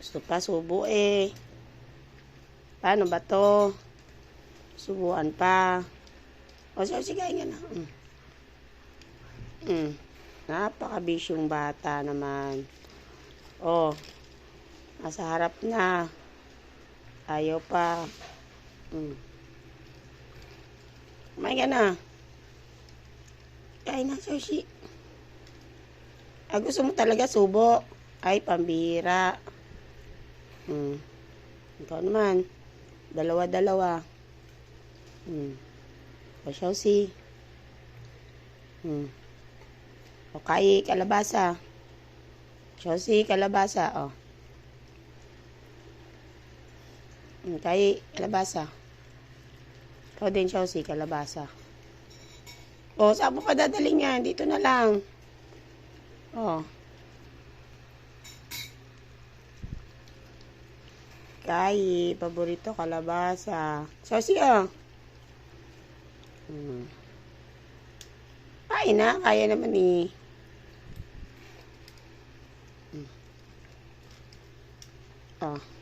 Gusto pa subo eh. Paano ba to? Subuan pa. O, sige, sige, nga na. Mm. Mm. Napakabisyong bata naman. Oh, nasa harap na. Ayaw pa. Mm. Kumain ka na. Kain na, sushi. Ah, gusto mo talaga subo. Ay, pambira. Hmm. Ikaw naman. Dalawa-dalawa. Hmm. O, Chelsea. Hmm. O, kay kalabasa. Chelsea, kalabasa. O. Hmm, kay kalabasa. Ikaw din, Chelsea, kalabasa. O, saan mo pa dadaling yan? Dito na lang. O. Kay, paborito kalabasa. Chelsea, o. Hmm. Kain na, kaya naman eh. Hmm. Oh.